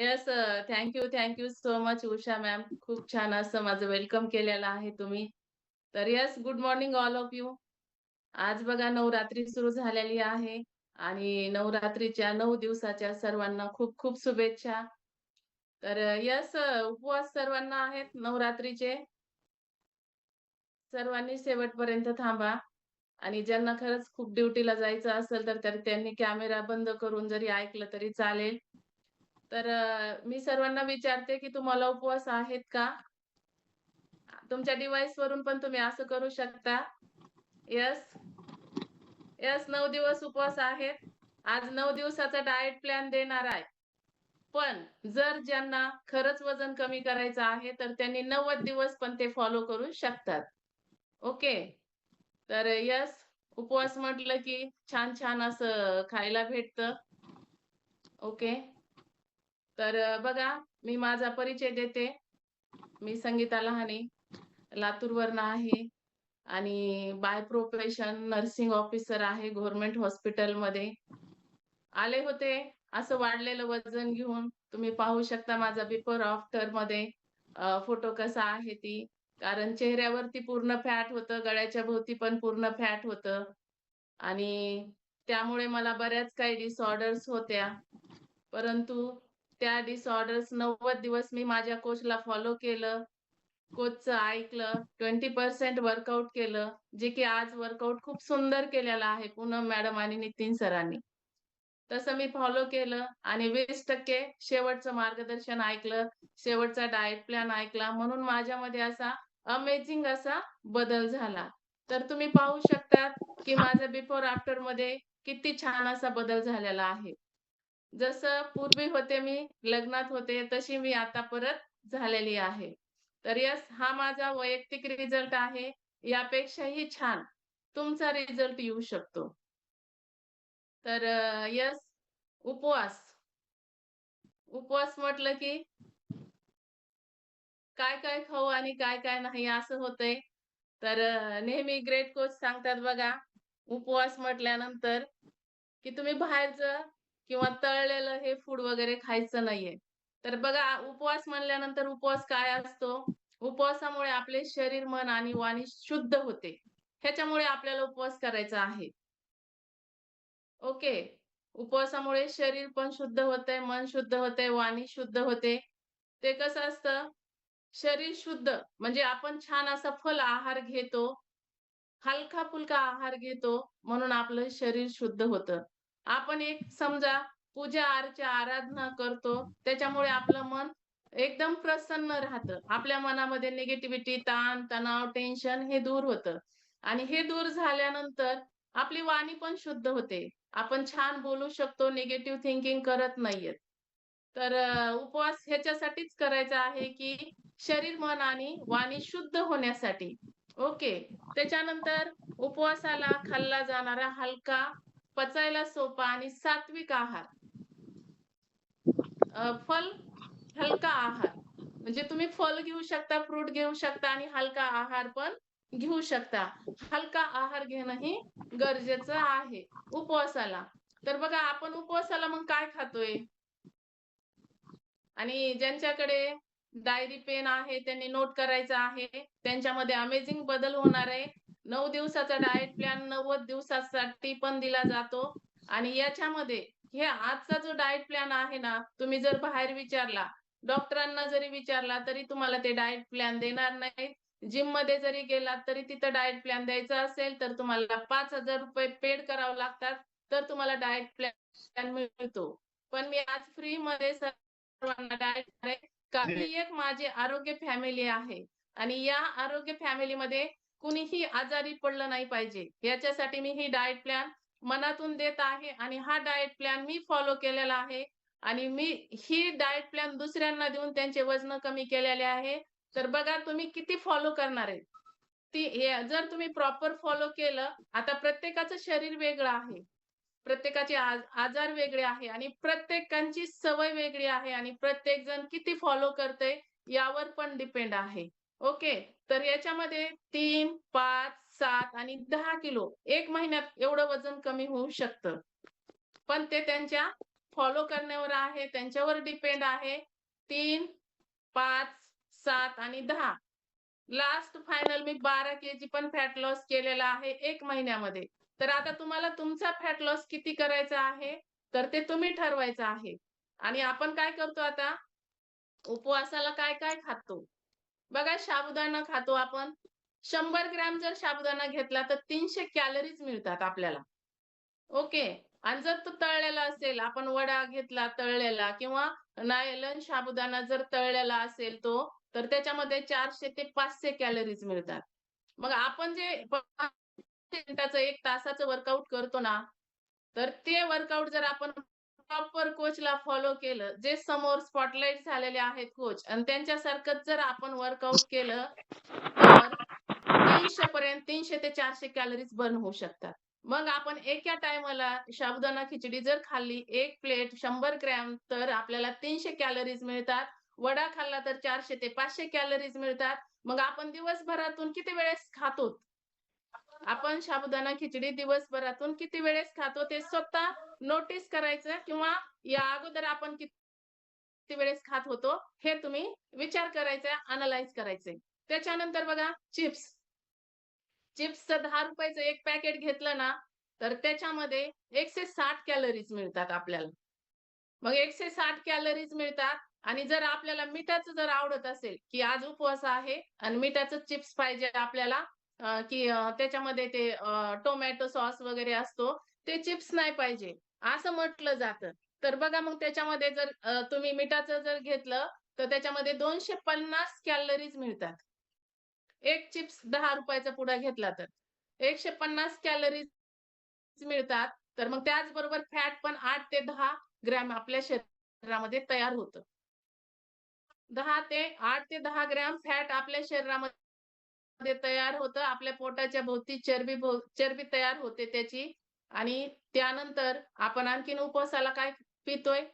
Yes thank you thank you, thank you so much Usha ma'am. खूप छान असं माझं वेलकम केलेलं आहे तुम्ही. तर yes, good morning all of you. आज बघा नवरात्री सुरू झालेली आहे आणि नवरात्रीच्या नऊ दिवसाच्या सर्वांना खूप खूप शुभेच्छा. तर यस उपवास सर्वांना आहेत नवरात्रीचे. सर्वांनी शेवटपर्यंत थांबा आणि ज्यांना खरंच खूप ड्युटीला जायचं असेल तर त्यांनी कॅमेरा बंद करून जरी ऐकलं तरी चालेल. तर मी सर्वांना विचारते की तुम्हाला उपवास आहेत का? तुमच्या डिव्हाइसवरून पण तुम्ही असं करू शकता. यस यस नऊ दिवस उपवास आहेत. आज नऊ दिवसाचा डायट प्लॅन देणार आहे. पण जर ज्यांना खरंच वजन कमी करायचं आहे, तर त्यांनी 90 दिवस पण ते फॉलो करू शकतात. ओके. तर यस उपवास म्हटलं की छान-छान असं खायला भेटतं. ओके. तर बघा मी माझा परिचय देते. मी संगीता लहाने, लातूरवर आहे आणि बाय प्रोफेशन नर्सिंग ऑफिसर आहे गव्हर्नमेंट हॉस्पिटलमध्ये. आले होते असं वाढलेलं वजन घेऊन. तुम्ही पाहू शकता माझा बिफोर आफ्टरमध्ये फोटो कसा आहे ती. कारण चेहऱ्यावरती पूर्ण फॅट होतं, गळ्याच्या भोवती पण पूर्ण फॅट होतं आणि त्यामुळे मला बऱ्याच काही डिसऑर्डर्स होत्या. परंतु त्या डिसऑर्डर्स 90 दिवस मी माझ्या कोचला फॉलो केलं. कोचचं ऐकलं, 20% वर्कआउट केलं, जे की आज वर्कआउट खूप सुंदर केलेलं आहे पूनम मॅडम आणि नितीन सरांनी. तसं मी फॉलो केलं आणि 20% शेवटचं मार्गदर्शन ऐकलं, शेवटचा डायट प्लॅन ऐकला म्हणून माझ्यामध्ये असा अमेझिंग असा बदल झाला. तर तुम्ही पाहू शकतात की माझा बिफोर आफ्टरमध्ये किती छान असा बदल झालेला आहे. जसं पूर्वी होते मी, लग्नात होते, तशी मी आता परत झालेली आहे. तर यस हा माझा वैयक्तिक रिझल्ट आहे. यापेक्षाही छान तुमचा रिझल्ट येऊ शकतो. तर यस उपवास. उपवास म्हटलं की काय-काय खाऊ आणि काय-काय नाही असं होतंय. तर नेहमी ग्रेट कोच सांगतात बघा, उपवास म्हटल्यानंतर की तुम्ही बाहेरचं किंवा तळलेलं हे फूड वगैरे खायचं नाहीये. तर बघा उपवास म्हणल्यानंतर उपवास काय असतो? उपवासामुळे आपले शरीर, मन आणि वाणी शुद्ध होते. ह्याच्यामुळे आपल्याला उपवास करायचा आहे. ओके. उपवासामुळे शरीर पण शुद्ध होतंय, मन शुद्ध होतंय, वाणी शुद्ध होते. ते कसं असतं, शरीर शुद्ध म्हणजे आपण छान असा फल आहार घेतो. हलका-फुलका आहार घेतो, म्हणून आपलं शरीर शुद्ध होतं. आपण एक समजा पूजा आरच्या आराधना करतो, त्याच्यामुळे आपलं मन एकदम प्रसन्न राहतं. आपल्या मनामध्ये निगेटिव्हिटी, ताण, तणाव, टेन्शन हे दूर होतं आणि हे दूर झाल्यानंतर आपली वाणी पण शुद्ध होते. आपण छान बोलू शकतो, निगेटिव्ह थिंकिंग करत नाहीयेत. तर उपवास ह्याच्यासाठीच करायचा आहे, की शरीर, मन आणि वाणी शुद्ध होण्यासाठी. ओके. त्याच्यानंतर उपवासाला खाल्ला जाणारा हलका, पचायला सोपा आणि सात्विक आहार. फल, हलका आहार. म्हणजे तुम्ही फल घेऊ शकता, फ्रूट घेऊ शकता आणि हलका आहार पण घेऊ शकता. हलका आहार घेणंही गरजेचं आहे उपवासाला. तर बघा आपण उपवासाला मग काय खातोय? आणि ज्यांच्याकडे डायरी पेन आहे, त्यांनी नोट करायचं आहे. त्यांच्यामध्ये अमेझिंग बदल होणार आहे. 9 दिवसाचा डायट प्लॅन 90 दिवसासाठी पण दिला जातो आणि याच्यामध्ये हे आजचा जो डायट प्लॅन आहे ना, तुम्ही जर बाहेर विचारला, डॉक्टरांना जरी विचारला, तरी तुम्हाला ते डायट प्लॅन देणार नाहीत. जिममध्ये जरी गेलात, तरी तिथं डायट प्लॅन द्यायचा असेल, तर तुम्हाला ₹5000 पेड करावं लागतात. तर तुम्हाला डायट प्लॅन मिळतो. पण मी आज फ्रीमध्ये सर्वांना डायट आहे. का ही एक माझी आरोग्य फॅमिली आहे आणि या आरोग्य फॅमिलीमध्ये कुणीही आजारी पडलं नाही पाहिजे. याच्यासाठी मी ही डाएट प्लॅन मनातून देत आहे आणि हा डाएट प्लॅन मी फॉलो केलेला आहे आणि मी ही डाएट प्लॅन दुसऱ्यांना देऊन त्यांचे वजन कमी केलेले आहे. तर बघा तुम्ही किती फॉलो करणार आहे. ती जर तुम्ही प्रॉपर फॉलो केलं, आता प्रत्येकाचं शरीर वेगळं आहे. प्रत्येकाचे आज आजार वेगळे आहे आणि प्रत्येकांची सवय वेगळी आहे आणि प्रत्येक जण किती फॉलो करते यावर पण डिपेंड आहे. ओके. तर याच्यामध्ये 3, 5, 7 आणि दहा किलो एक महिन्यात एवढं वजन कमी होऊ शकतं. पण ते त्यांच्या फॉलो करण्यावर आहे, त्यांच्यावर डिपेंड आहे. 3, 5, 7 आणि दहा लास्ट फायनल मी 12 केजी पण फॅट लॉस केलेला आहे एक महिन्यामध्ये. तर आता तुम्हाला तुमचा फॅट लॉस किती करायचा आहे, तर ते तुम्ही ठरवायचं आहे. आणि आपण काय करतो आता, उपवासाला काय-काय खातो? बघा साबुदाणा खातो आपण. शंभर ग्रॅम जर साबुदाणा घेतला तर तीनशे कॅलरीज मिळतात आपल्याला. ओके. आणि जर तो तळलेला असेल, आपण वडा घेतला तळलेला किंवा नायलॉन साबुदाणा जर तळलेला असेल तो, तर त्याच्यामध्ये चारशे ते पाचशे कॅलरीज मिळतात. मग आपण जे मिनिटाचं एक तासाचं वर्कआउट करतो ना, तर ते वर्कआउट जर आपण प्रॉपर कोचला फॉलो केलं, जे समोर स्पॉटलाइट झालेले आहेत कोच आणि त्यांच्यासारखंच जर आपण वर्कआउट केलं, तर तीनशे पर्यंत तीनशे ते चारशे कॅलरीज बर्न होऊ शकतात. मग आपण एका टाईमाला शाबुदाना खिचडी जर खाल्ली एक प्लेट शंभर ग्रॅम तर आपल्याला तीनशे कॅलरीज मिळतात. वडा खाल्ला तर चारशे ते पाचशे कॅलरीज मिळतात. मग आपण दिवसभरातून किती वेळेस खातो? आपण साबुदाणा खिचडी दिवसभरातून किती वेळेस खातो ते स्वतः नोटीस करायचं किंवा या अगोदर आपण किती वेळेस खात होतो, हे तुम्ही विचार करायचा, अनालाइज करायचंय. त्याच्यानंतर बघा चिप्स. चिप्सचं दहा रुपयाचं एक पॅकेट घेतलं ना, तर त्याच्यामध्ये 160 कॅलरीज मिळतात आपल्याला. मग 160 कॅलरीज मिळतात आणि जर आपल्याला मिठाचं जर आवडत असेल, की आज उपवास आहे आणि मिठाचं चिप्स पाहिजे आपल्याला की त्याच्यामध्ये ते टोमॅटो सॉस वगैरे असतो, ते चिप्स नाही पाहिजे, असं म्हटलं जातं. तर बघा मग त्याच्यामध्ये जर तुम्ही मिठाचं जर घेतलं, तर त्याच्यामध्ये 250 कॅलरीज मिळतात. एक चिप्स दहा रुपयाचा पुडा घेतला तर. 150 कॅलरीज मिळतात. तर मग त्याचबरोबर फॅट पण आठ ते दहा ग्रॅम आपल्या शरीरामध्ये तयार होतं. दहा ते आठ ते दहा ग्रॅम फॅट आपल्या शरीरामध्ये तयार होतं. आपल्या पोटाच्या भोवती चरबी चरबी तयार होते त्याची आणि त्यानंतर आपण आणखीन उपवासाला काय पितोय?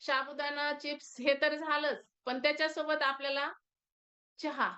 साबुदाणा, चिप्स हे तर झालंच. पण त्याच्यासोबत आपल्याला चहा.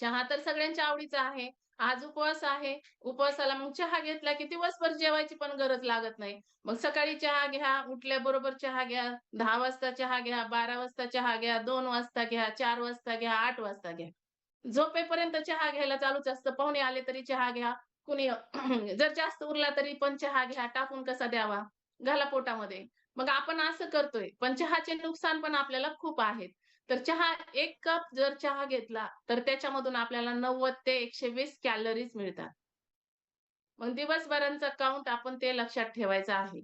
चहा तर सगळ्यांच्या आवडीचा आहे. आज उपवास आहे. उपवासाला मग चहा घेतला की दिवसभर जेवायची पण गरज लागत नाही. मग सकाळी चहा घ्या, उठल्याबरोबर चहा घ्या, दहा वाजता चहा घ्या, 12 वाजता चहा घ्या, दोन वाजता घ्या, चार वाजता घ्या, आठ वाजता घ्या. झोपेपर्यंत चहा घ्यायला चालूच असतं. पाहुणे आले तरी चहा घ्या. कुणी जर जास्त उरला तरी पण चहा घ्या. टाकून कसा द्यावा? घाला पोटामध्ये. मग आपण असं करतोय. पण चहाचे नुकसान पण आपल्याला खूप आहेत. तर चहा एक कप जर चहा घेतला, तर त्याच्यामधून आपल्याला 90 ते 120 कॅलरीज मिळतात. मग दिवसभरांचा काउंट आपण ते लक्षात ठेवायचं आहे.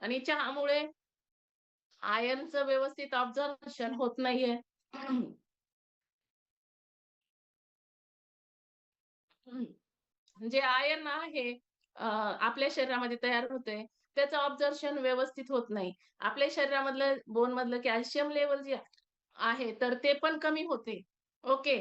आणि चहामुळे आयर्नचं व्यवस्थित ऑब्झर्वेशन होत नाहीये. म्हणजे जे आयर्न आहे आपल्या शरीरामध्ये तयार होते त्याचं ऑब्झर्शन व्यवस्थित होत नाही. आपल्या शरीरामधलं बोन मधलं कॅल्शियम लेवल जे आहे, तर ते पण कमी होते. ओके.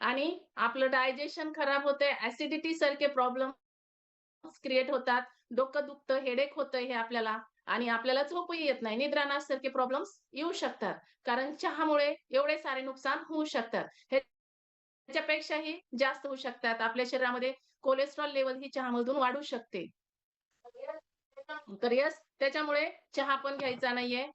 आणि आपलं डायजेशन खराब होते ऍसिडिटी सारखे प्रॉब्लेम्स क्रिएट होतात. डोकं दुखतं, हेडेक होतं हे आपल्याला आणि आपल्याला झोपही येत नाही. निद्रानाशसारखे प्रॉब्लेम्स येऊ शकतात. कारण चहामुळे एवढे सारे नुकसान होऊ शकतात. हे त्याच्यापेक्षाही जास्त होऊ शकतात. आपल्या शरीरामध्ये कोलेस्ट्रॉल लेवल ही चहामधून वाढू शकते. तर यस त्याच्यामुळे चहा पण घ्यायचा नाहीये.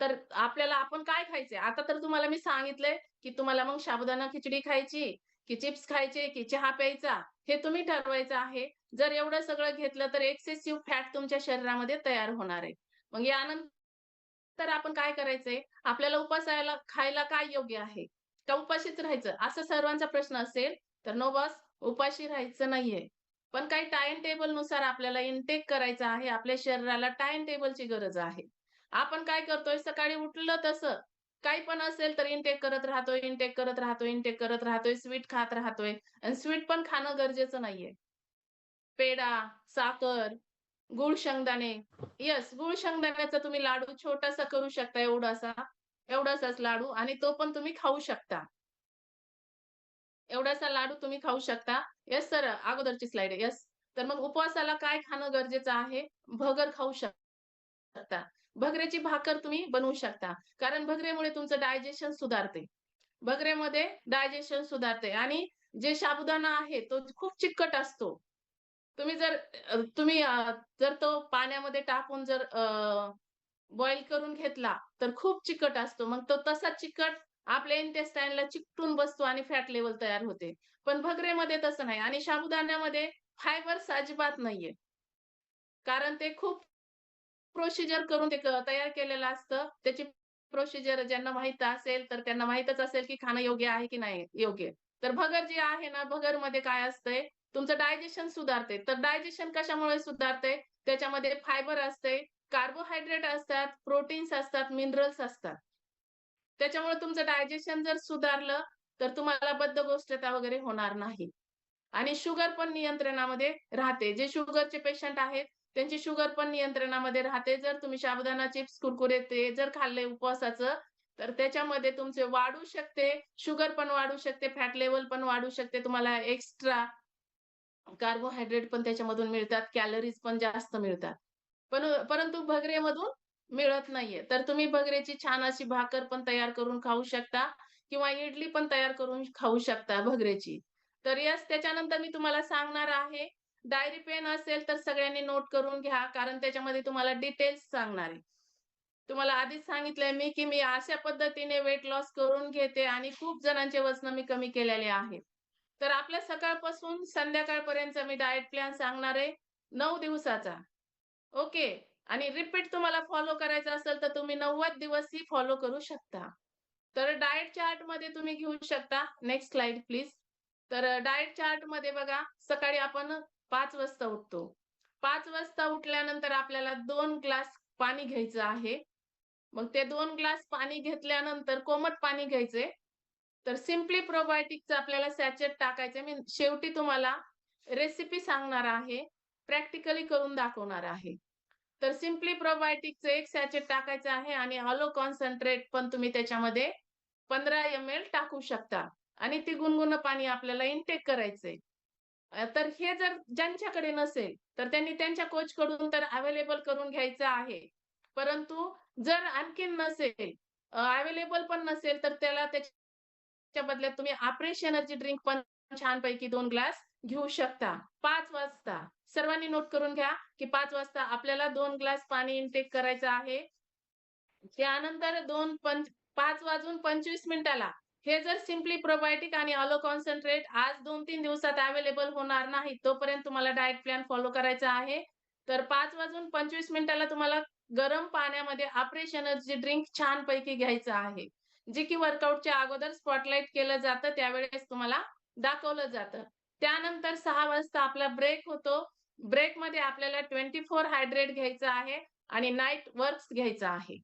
तर आपल्याला आपण काय खायचंय? आता तर तुम्हाला मी सांगितलंय, की तुम्हाला मग साबुदाणा खिचडी खायची, की चिप्स खायचे, की चहा प्यायचा, हे तुम्ही ठरवायचं आहे. जर एवढं सगळं घेतलं तर एक्सेसिव्ह फॅट तुमच्या शरीरामध्ये तयार होणार आहे. मग यानंतर आपण काय करायचंय? आपल्याला उपासायला खायला काय योग्य आहे? का उपाशीच राहायचं? असा सर्वांचा प्रश्न असेल, तर नो बस उपाशी राहायचं नाहीये. पण काही टाईम टेबलनुसार आपल्याला इनटेक करायचं आहे. आपल्या शरीराला टाईम टेबलची गरज आहे. आपण काय करतोय? सकाळी उठलं तसं, काही पण असेल तर इनटेक करत राहतोय, इनटेक करत राहतोय, इनटेक करत राहतोय, स्वीट खात राहतोय आणि स्वीट पण खाणं गरजेचं नाहीये. पेढा, साखर, गूळ शेंगदाणे यस गुळ शेंगदाण्याचा तुम्ही लाडू छोटासा करू शकता एवढासा, एवढासाच लाडू आणि तो पण तुम्ही खाऊ शकता. एवढासा लाडू तुम्ही खाऊ शकता. येस सर, अगोदरची स्लाइड यस येस. तर मग उपवासाला काय खाणं गरजेचं आहे? भगर खाऊ शकता. भगऱ्याची भाकर तुम्ही बनवू शकता. कारण भगरेमुळे तुमचं डायजेशन सुधारते. भगरेमध्ये डायजेशन सुधारते आणि जे साबुदाणा आहे तो खूप चिकट असतो. तुम्ही जर तुम्ही जर तो पाण्यामध्ये टाकून जर बॉईल करून घेतला, तर खूप चिकट असतो. मग तो तसा चिकट आपल्या इंटेस्टाईनला चिकटून बसतो आणि फॅट लेवल तयार होते. पण भगरेमध्ये तसं नाही आणि साबुदाण्यामध्ये फायबर्स अजिबात नाहीये. कारण ते खूप प्रोसिजर करून ते तयार केलेलं असतं. त्याची प्रोसिजर ज्यांना माहीत असेल, तर त्यांना माहितच असेल, की खाणं योग्य आहे की नाही योग्य. तर भगर जे आहे ना, भगरमध्ये काय असतंय, तुमचं डायजेशन सुधारते. तर डायजेशन कशामुळे सुधारते? त्याच्यामध्ये फायबर असते, कार्बोहायड्रेट असतात, प्रोटीन्स असतात, मिनरल्स असतात. त्याच्यामुळे तुमचं डायजेशन जर सुधारलं, तर तुम्हाला बद्धकोष्ठता वगैरे होणार नाही. आणि शुगर पण नियंत्रणामध्ये राहते. जे शुगरचे पेशंट आहेत, त्यांची शुगर पण नियंत्रणामध्ये राहते. जर तुम्ही साबुदाणा चिप्स, कुरकुरे ते जर खाल्ले उपवासाचं, तर त्याच्यामध्ये तुमचे वाढू शकते, शुगर पण वाढू शकते, फॅट लेवल पण वाढू शकते. तुम्हाला एक्स्ट्रा कार्बोहायड्रेट पण त्याच्यामधून मिळतात, कॅलरीज पण जास्त मिळतात. पण परंतु भगरेमधून मिळत नाहीये. तर तुम्ही भगरेची छान अशी भाकर पण तयार करून खाऊ शकता किंवा इडली पण तयार करून खाऊ शकता भगरेची. तर यस त्याच्यानंतर मी तुम्हाला सांगणार आहे. डायरी पेन असेल तर सगळ्यांनी नोट करून घ्या. कारण त्याच्यामध्ये तुम्हाला डिटेल्स सांगणार आहे. तुम्हाला आधीच सांगितलंय मी, की मी अशा पद्धतीने वेट लॉस करून घेते आणि खूप जणांचे वजन मी कमी केलेले आहेत. तर आपल्या सकाळपासून संध्याकाळपर्यंत मी डायट प्लॅन सांगणार आहे नऊ दिवसाचा. ओके. आणि रिपीट तुम्हाला फॉलो करायचं असेल, तर तुम्ही 90 दिवसही फॉलो करू शकता. तर डायट चार्टमध्ये तुम्ही घेऊ शकता. Next slide please. तर डाएट डायट चार्टमध्ये बघा, सकाळी आपण पाच वाजता उठतो. पाच वाजता उठल्यानंतर आपल्याला दोन ग्लास पाणी घ्यायचं आहे. मग ते दोन ग्लास पाणी घेतल्यानंतर कोमट पाणी घ्यायचंय. तर सिम्पली प्रोबायोटिकचं आपल्याला सॅचेट टाकायचं मी शेवटी तुम्हाला रेसिपी सांगणार आहे. प्रॅक्टिकली करून दाखवणार आहे. तर सिम्पली प्रोबायोटिकचं एक सॅचेट टाकायचं आहे आणि हॉलो कॉन्सन्ट्रेट पण तुम्ही त्याच्यामध्ये 15 एम-एल टाकू शकता आणि ती गुणगुण पाणी आपल्याला इनटेक करायचंय. तर हे जर ज्यांच्याकडे नसेल, तर त्यांनी त्यांच्या कोचकडून तर अवेलेबल करून घ्यायचं आहे. परंतु जर आणखीन नसेल, अवेलेबल पण नसेल, तर त्याला त्याच्या बदल्यात तुम्ही आपरेश एनर्जी ड्रिंक पण छानपैकी दोन ग्लास घेऊ शकता. पाच वाजता सर्वांनी नोट करून घ्या, की पाच वाजता आपल्याला दोन ग्लास पाणी इनटेक करायचं आहे. त्यानंतर दोन पंच 5 वाजून 25 मिनिटाला हे जर सिम्पली प्रोबायोटिक आणि अलो कॉन्सन्ट्रेट आज 2-3 दिवसात अवेलेबल होणार नाही, तोपर्यंत तुम्हाला डायट प्लॅन फॉलो करायचा आहे. तर पाच वाजून 25 मिनिटाला तुम्हाला गरम पाण्यामध्ये आफ्रेश एनर्जी ड्रिंक छानपैकी घ्यायचं आहे. जे की वर्कआउटच्या अगोदर स्पॉटलाइट केलं जातं, त्यावेळेस तुम्हाला दाखवलं जातं. त्यानंतर सहा वाजता आपला ब्रेक होतो. ब्रेकमध्ये आपल्याला 24 हायड्रेट घ्यायचं आहे आणि नाईट वर्क्स घ्यायचं आहे.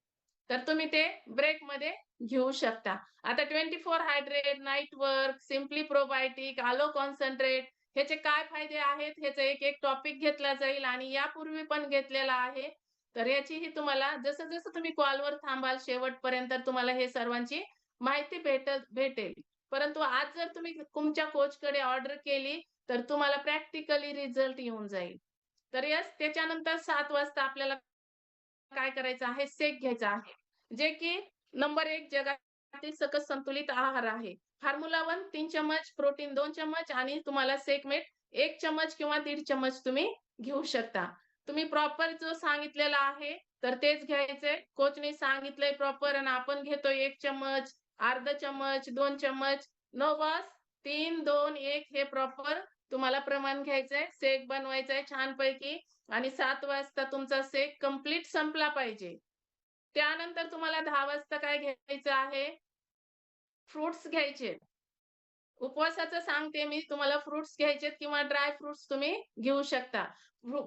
तर तुम्ही ते ब्रेकमध्ये घेऊ शकता. आता 24 hydrate, night work, simply probiotic, aloe concentrate ह्याचे काय फायदे आहेत, ह्याचा एक-एक टॉपिक घेतला जाईल आणि यापूर्वी पण घेतलेला आहे. तर याचीही तुम्हाला जसं-जसं तुम्ही कॉलवर थांबाल शेवटपर्यंत तुम्हाला हे सर्वांची माहिती भेटत भेटेल. परंतु आज जर तुम्ही तुमच्या कोचकडे ऑर्डर केली, तर तुम्हाला प्रॅक्टिकली रिझल्ट येऊन जाईल. तर यस त्याच्यानंतर सात वाजता आपल्याला काय करायचं आहे, सेक घ्यायचा आहे. जे की नंबर एक जगातील सकस संतुलित आहार आहे. फॉर्म्युला 1 3 चमच, प्रोटीन दोन चमच आणि तुम्हाला शेकमेट 1 चमच किंवा दीड चमच तुम्ही घेऊ शकता. तुम्ही प्रॉपर जो सांगितलेला आहे, तर तेच घ्यायचंय. कोचने सांगितलंय प्रॉपर आणि आपण घेतोय एक चमच, अर्धा चमच, दोन चमच. नऊ बॉस 3, 2, 1 हे प्रॉपर तुम्हाला प्रमाण घ्यायचंय. सेक बनवायचा छानपैकी आणि सात वाजता तुमचा शेक कंप्लीट संपला पाहिजे. त्यानंतर तुम्हाला दहा वाजता काय घ्यायचं आहे? फ्रुट्स घ्यायचे. उपवासाचं सांगते मी तुम्हाला फ्रुट्स घ्यायचेत किंवा ड्राय फ्रुट्स तुम्ही घेऊ शकता.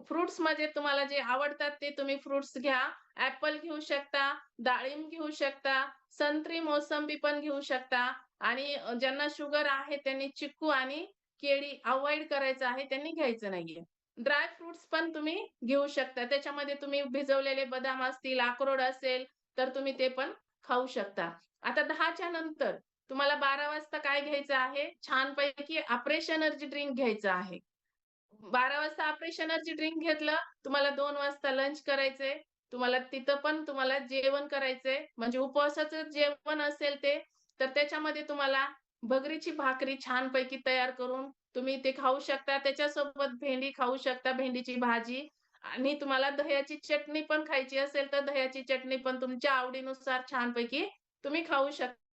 फ्रुट्समध्ये तुम्हाला जे आवडतात ते तुम्ही फ्रुट्स घ्या. ऍपल घेऊ शकता, डाळिंब घेऊ शकता, संत्री, मोसंबी पण घेऊ शकता आणि ज्यांना शुगर आहे त्यांनी चिक्कू आणि केळी अवॉइड करायचं आहे, त्यांनी घ्यायचं नाहीये. ड्राय फ्रुट्स पण तुम्ही घेऊ शकता. त्याच्यामध्ये तुम्ही भिजवलेले बदाम असतील, अक्रोड असेल, तर तुम्ही ते पण खाऊ शकता. आता 10च्या नंतर तुम्हाला 12 वाजता काय घ्यायचं आहे? छानपैकी आफ्रेश एनर्जी ड्रिंक घ्यायचं आहे. 12 वाजता आफ्रेश एनर्जी ड्रिंक घेतलं, तुम्हाला दोन वाजता लंच करायचंय. तुम्हाला तिथं पण तुम्हाला जेवण करायचंय. म्हणजे उपवासाचं जेवण असेल ते, तर त्याच्यामध्ये तुम्हाला भगरीची भाकरी छानपैकी तयार करून तुम्ही ते खाऊ शकता. त्याच्यासोबत भेंडी खाऊ शकता, भेंडीची भाजी आणि तुम्हाला दह्याची चटणी पण खायची असेल, तर दह्याची चटणी पण तुमच्या आवडीनुसार छानपैकी तुम्ही खाऊ शकता.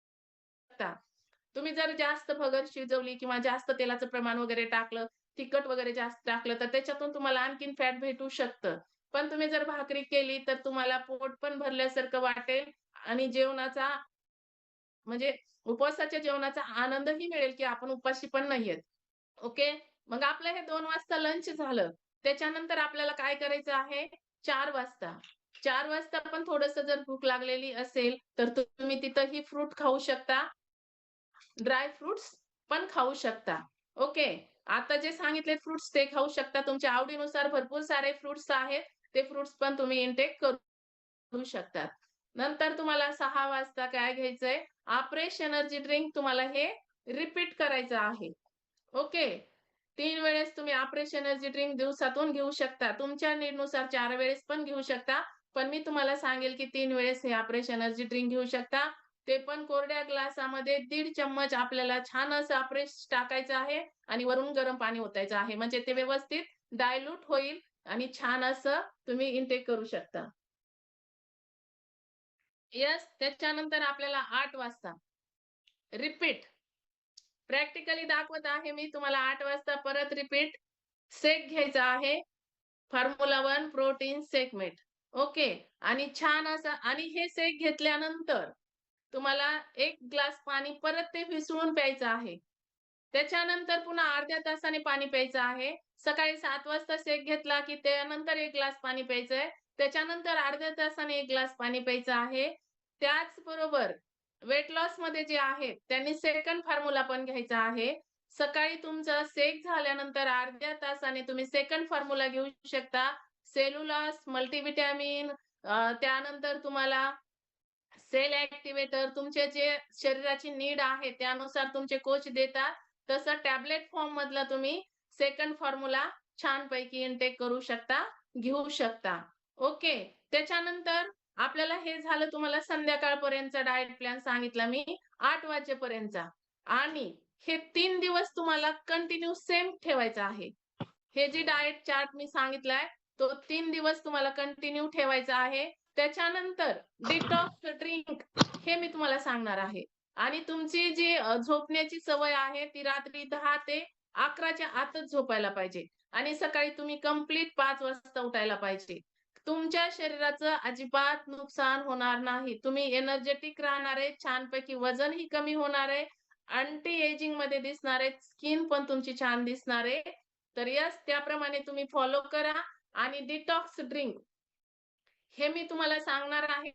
तुम्ही जर जास्त भगर शिजवली किंवा जास्त तेलाचं प्रमाण वगैरे टाकलं, तिखट वगैरे जास्त टाकलं, तर त्याच्यातून तुम्हाला आणखीन फॅट भेटू शकतं. पण तुम्ही जर भाकरी केली, तर तुम्हाला पोट पण भरल्यासारखं वाटेल आणि जेवणाचा म्हणजे उपवासाच्या जेवणाचा आनंदही मिळेल, की आपण उपाशी पण नाहीयेत. ओके. मग आपलं हे दोन वाजता लंच झालं. त्याच्यानंतर आपल्याला काय करायचं आहे चार वाजता. चार वाजता पण थोडंसं जर भूक लागलेली असेल, तर तुम्ही तिथंही फ्रूट खाऊ शकता. ड्राय फ्रुट्स पण खाऊ शकता. ओके. आता जे सांगितले फ्रुट्स ते खाऊ शकता. तुमच्या आवडीनुसार भरपूर सारे फ्रुट्स आहेत. ते फ्रुट्स पण तुम्ही इनटेक करू शकतात. नंतर तुम्हाला सहा वाजता काय घ्यायचंय, आफ्रेश एनर्जी ड्रिंक तुम्हाला हे रिपीट करायचं आहे. ओके. तीन वेळेस तुम्ही आफ्रेश एनर्जी ड्रिंक दिवसातून घेऊ शकता. तुमच्या नीडनुसार चार वेळेस पण घेऊ शकता. पण मी तुम्हाला सांगेल, की तीन वेळेस हे आफ्रेश एनर्जी ड्रिंक घेऊ शकता. ते पण कोरड्या ग्लासामध्ये दीड चम्मच आपल्याला छान असं आफ्रेश टाकायचं आहे आणि वरून गरम पाणी ओतायचं आहे. म्हणजे ते व्यवस्थित डायल्यूट होईल आणि छान असं तुम्ही इनटेक करू शकता. येस. त्याच्यानंतर आपल्याला आठ वाजता रिपीट. प्रॅक्टिकली दाखवत आहे मी तुम्हाला आठ वाजता परत रिपीट सेक घ्यायचा आहे. Formula one protein shakemate okay. आणि छान असं आणि हे सेक घेतल्यानंतर तुम्हाला एक ग्लास पाणी परत ते विसळून प्यायचं आहे. त्याच्यानंतर पुन्हा अर्ध्या तासाने पाणी प्यायचं आहे. सकाळी सात वाजता शेक घेतला, की त्यानंतर एक ग्लास पाणी प्यायचंय. त्याच्यानंतर अर्ध्या तासाने एक ग्लास पाणी प्यायचं आहे. त्याचबरोबर वेट लॉसमध्ये जे आहे त्यांनी सेकंड फॉर्म्युला पण घ्यायचा आहे. सकाळी तुमचं शेक झाल्यानंतर अर्ध्या तासाने तुम्ही सेकंड फॉर्म्युला घेऊ शकता. सेल्युलोज, मल्टीव्हिटॅमिन त्यानंतर तुम्हाला सेल ऍक्टिव्हेटर तुमचे जे शरीराची नीड आहे, त्यानुसार तुमचे कोच देतात. तसं टॅबलेट फॉर्ममधला तुम्ही सेकंड फॉर्म्युला छानपैकी इनटेक करू शकता, घेऊ शकता. ओके. त्याच्यानंतर आपल्याला हे झालं तुम्हाला संध्याकाळपर्यंतचा डायट प्लॅन सांगितला मी आठ वाजेपर्यंतचा आणि हे तीन दिवस तुम्हाला कंटिन्यू सेम ठेवायचा आहे. हे जे डाएट चार्ट मी सांगितलाय, तो तीन दिवस तुम्हाला कंटिन्यू ठेवायचा आहे. त्याच्यानंतर डिटॉक्स ड्रिंक हे मी तुम्हाला सांगणार आहे. आणि तुमची जी झोपण्याची सवय आहे, ती रात्री दहा ते 11च्या आतच झोपायला पाहिजे आणि सकाळी तुम्ही कंप्लीट पाच वाजता उठायला पाहिजे. तुमच्या शरीराचं अजिबात नुकसान होणार नाही. तुम्ही एनर्जेटिक राहणार आहे, छानपैकी वजनही कमी होणार आहे, अँटी एजिंगमध्ये दिसणार आहे, स्किन पण तुमची छान दिसणार आहे. तर यस त्याप्रमाणे तुम्ही फॉलो करा आणि डिटॉक्स ड्रिंक हे मी तुम्हाला सांगणार आहे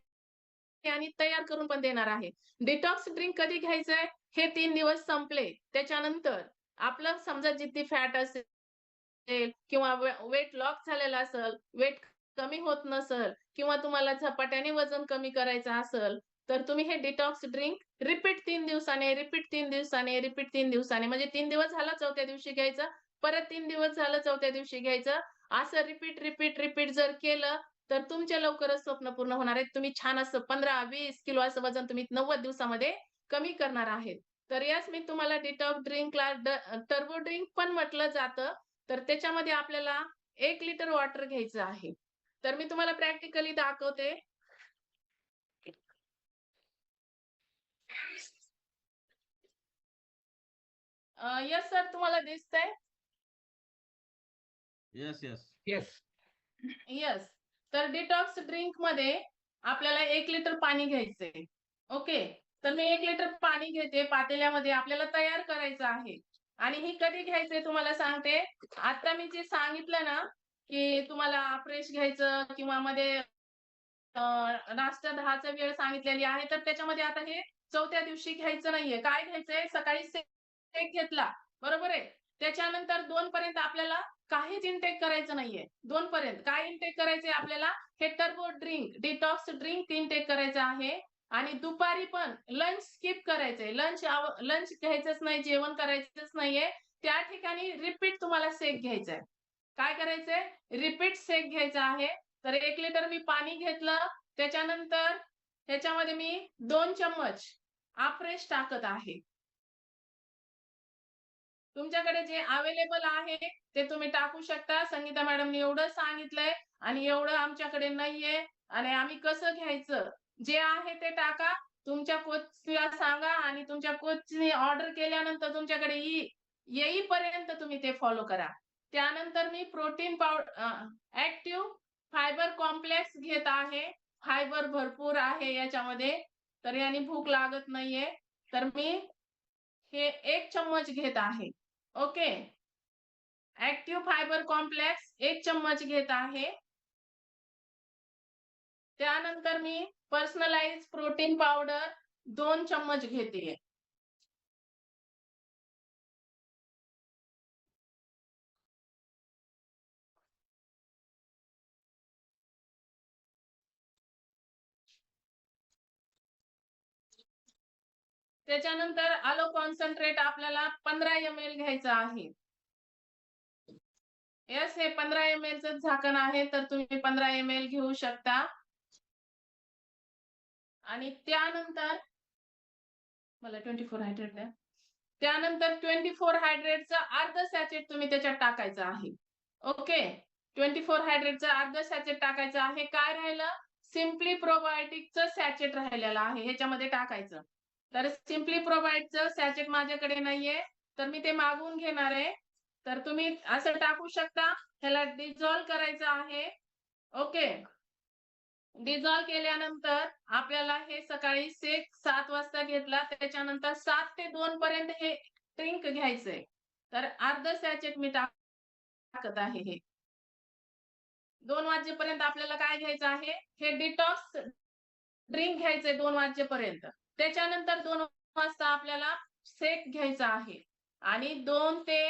आणि तयार करून पण देणार आहे. डिटॉक्स ड्रिंक कधी घ्यायचंय? हे तीन दिवस संपले. त्याच्यानंतर आपलं समजा जिथे फॅट असेल किंवा वेट लॉक झालेला असेल, वेट कमी होत नसेल किंवा तुम्हाला झपाट्याने वजन कमी करायचं असेल, तर तुम्ही हे डिटॉक्स ड्रिंक रिपीट तीन दिवसाने, रिपीट तीन दिवसाने, रिपीट तीन दिवसाने म्हणजे तीन दिवस झालं, चौथ्या दिवशी घ्यायचं. परत तीन दिवस झालं, चौथ्या दिवशी घ्यायचं. असं रिपीट, रिपीट, रिपीट जर केलं, तर तुमचे लवकरच स्वप्न पूर्ण होणार आहेत. तुम्ही छान असं 15-20 किलो असं वजन तुम्ही 90 दिवसामध्ये कमी करणार आहेत. तर येस, मी तुम्हाला डिटॉक्स ड्रिंकला टर्बो ड्रिंक पण म्हटलं जातं. तर त्याच्यामध्ये आपल्याला 1 लिटर वॉटर घ्यायचं आहे. तर मी तुम्हाला प्रॅक्टिकली दाखवते. येस सर तुम्हाला दिसतंय? Yes, yes. येस. येस. तर डिटॉक्स ड्रिंकमध्ये आपल्याला एक लिटर पाणी घ्यायचंय. ओके. तर मी एक लिटर पाणी घेते पातेल्यामध्ये आपल्याला तयार करायचं आहे. आणि ही कधी घ्यायचंय तुम्हाला सांगते. आता मी जे सांगितलं ना, की तुम्हाला फ्रेश घ्यायचं किंवा मध्ये नाश्ता 10चा वेळ सांगितलेली आहे. तर त्याच्यामध्ये आता हे चौथ्या दिवशी घ्यायचं नाहीये. काय घ्यायचंय? सकाळी सेक घेतला, बरोबर आहे. त्याच्यानंतर दोन पर्यंत आपल्याला काहीच इनटेक करायचं नाहीये. दोन पर्यंत काय इनटेक करायचंय आपल्याला? हे turbo drink, detox drink intake करायचं आहे. आणि दुपारी पण लंच स्किप करायचंय. लंच लंच घ्यायचंच नाही, जेवण करायचंच नाहीये. त्या ठिकाणी रिपीट तुम्हाला सेक घ्यायचा आहे काय करायचंय? रिपीट सेक घ्यायचा आहे. तर एक लिटर मी पाणी घेतलं. त्याच्यानंतर ह्याच्यामध्ये मी दोन चम्मच आफ्रेश टाकत आहे. तुमच्याकडे जे अवेलेबल आहे ते तुम्ही टाकू शकता. संगीता मॅडमने एवढं सांगितलंय आणि एवढं आमच्याकडे नाहीये. आणि आम्ही कसं घ्यायचं? जे आहे ते टाका. तुमच्या कोचला सांगा आणि तुमच्या कोचने ऑर्डर केल्यानंतर तुमच्याकडे येई येईपर्यंत तुम्ही ते फॉलो करा. त्यानंतर मी protein powder active fibre complex घेत आहे. फायबर भरपूर आहे याच्यामध्ये. तर याने भूक लागत नाहीये. तर मी हे एक चम्मच घेत आहे. ओके. ऍक्टिव्ह फायबर कॉम्प्लेक्स एक चम्मच घेत आहे. त्यानंतर मी पर्सनलाइज प्रोटीन पावडर दोन चम्मच घेते. त्याच्यानंतर आलो कॉन्सन्ट्रेट आपल्याला पंधरा एम एल घ्यायचं आहे. येस हे पंधरा एम एल च झाकण आहे तर तुम्ही पंधरा एम एल घेऊ शकता. आणि त्यानंतर मला ट्वेंटी फोर हायड्रेट द्या. त्यानंतर ट्वेंटी फोर हायड्रेटचं अर्ध सॅचेट तुम्ही त्याच्यात टाकायचं आहे. ओके ट्वेंटी फोर हायड्रेटचं अर्ध सॅचेट टाकायचं आहे. काय राहिलं? सिम्पली प्रोबायोटिकचं सॅचेट राहिलेलं आहे. ह्याच्यामध्ये टाकायचं. तर सिम्पली प्रोव्हाइडचं सॅचेट माझ्याकडे नाहीये तर मी ते मागून घेणार आहे. तर तुम्ही असं टाकू शकता. ह्याला डिझॉल्व करायचं आहे. ओके डिझॉल्व केल्यानंतर आपल्याला हे सकाळी सेक सात वाजता घेतला. त्याच्यानंतर सात ते दोन पर्यंत हे ड्रिंक घ्यायचंय. तर अर्ध सॅचेट मी टाकत आहे हे. दोन वाजेपर्यंत आपल्याला काय घ्यायचं आहे? हे डिटॉक्स ड्रिंक घ्यायचंय दोन वाजेपर्यंत. त्याच्यानंतर दोन वाजता आपल्याला सेक घ्यायचा आहे. आणि दोन ते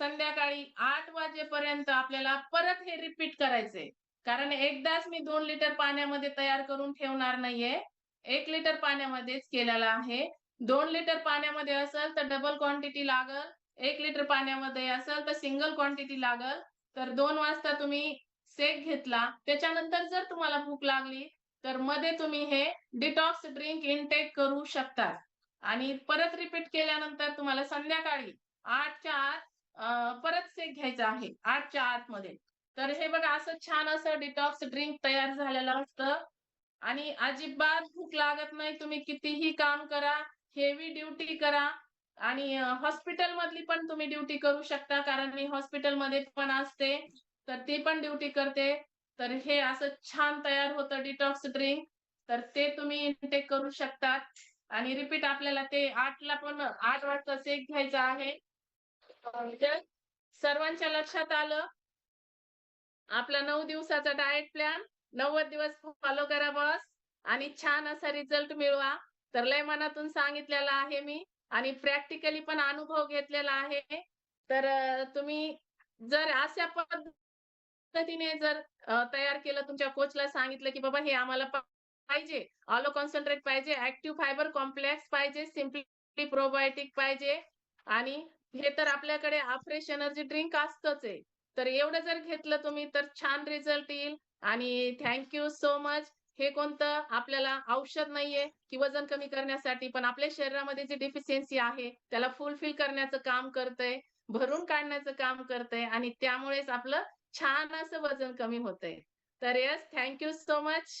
संध्याकाळी आठ वाजेपर्यंत आपल्याला परत हे रिपीट करायचंय. कारण एकदाच मी दोन लिटर पाण्यामध्ये तयार करून ठेवणार नाहीये. एक लिटर पाण्यामध्येच केलेला आहे. दोन लिटर पाण्यामध्ये असेल तर डबल क्वांटिटी लागल. एक लिटर पाण्यामध्ये असेल तर सिंगल क्वांटिटी लागल. तर दोन वाजता तुम्ही सेक घेतला. त्याच्यानंतर जर तुम्हाला भूक लागली तर मध्ये तुम्ही हे डिटॉक्स ड्रिंक इनटेक करू शकता आणि परत रिपीट केल्यानंतर तुम्हाला संध्याकाळी आठच्या आत परत सेक घ्यायचा आहे आठच्या आतमध्ये तर हे बघा असं छान असं डिटॉक्स ड्रिंक तयार झालेलं असतं. आणि अजिबात भूक लागत नाही तुम्ही कितीही काम करा हेवी ड्युटी करा. आणि हॉस्पिटल मधली पण तुम्ही ड्युटी करू शकता कारण मी हॉस्पिटलमध्ये पण असते तर ती पण ड्युटी करते. तर हे असं छान तयार होतं डिटॉक्स ड्रिंक तर ते तुम्ही इनटेक करू शकतात. आणि रिपीट आपल्याला ते आठला पण आठ वाजता सेक घ्यायचा आहे. सर्वांच्या लक्षात आलं. आपला नऊ दिवसाचा डाएट प्लॅन नव्वद दिवस फॉलो करा बस आणि छान असा रिझल्ट मिळवा. तर लय मनातून सांगितलेला आहे मी. आणि प्रॅक्टिकली पण अनुभव घेतलेला आहे. तर तुम्ही जर अशा पद्धतीने जर तयार केलं तुमच्या कोचला सांगितलं की बाबा हे आम्हाला पाहिजे. ऑलो कॉन्सन्ट्रेट पाहिजे. ऍक्टिव्ह फायबर कॉम्प्लेक्स पाहिजे. सिम्पली प्रोबायोटिक पाहिजे. आणि हे तर आपल्याकडे फ्रेश एनर्जी ड्रिंक असतच आहे. तर एवढं जर घेतलं तुम्ही तर छान रिझल्ट येईल. आणि थँक्यू सो मच हे कोणतं? आपल्याला औषध नाहीये. की वजन कमी करण्यासाठी पण आपल्या शरीरामध्ये जी डिफिशियन्सी आहे त्याला फुलफिल करण्याचं काम करतंय. भरून काढण्याचं काम करतंय. आणि त्यामुळेच आपलं छान असं वजन कमी होतंय. तर yes thank you so much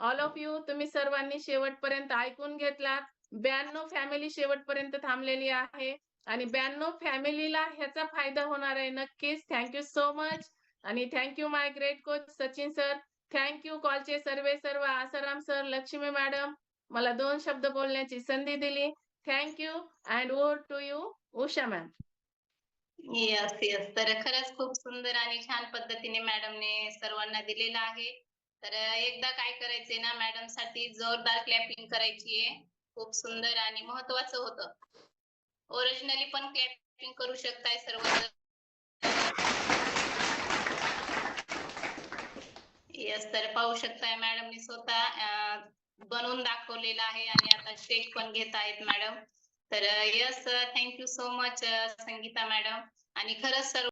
all of you तुम्ही सर्वांनी शेवटपर्यंत ऐकून घेतलात. ब्याण्णव फॅमिली शेवटपर्यंत थांबलेली आहे. आणि ब्याण्णव फॅमिलीला ह्याचा फायदा होणार आहे नक्कीच. थँक्यू सो मच आणि thank you my great coach Sachin sir thank you कॉलचे सर्वे सर्व. आसाराम सर लक्ष्मी मॅडम मला दोन शब्द बोलण्याची संधी दिली. Thank you and or to you Usha ma'am हो. येस येस तर खरंच खूप सुंदर आणि छान पद्धतीने मॅडमने सर्वांना दिलेलं आहे. तर एकदा काय करायचंय ना मॅडमसाठी जोरदार क्लॅपिंग करायची आहे खूप सुंदर आणि महत्वाचं होतं. ओरिजिनली पण क्लॅपिंग करू शकताय सर्व येस तर पाहू शकताय मॅडमनी स्वतः बनवून दाखवलेलं आहे आणि आता स्टेज पण घेत आहेत मॅडम तर yes thank you so much Sangeeta madam. आणि खरंच सर्व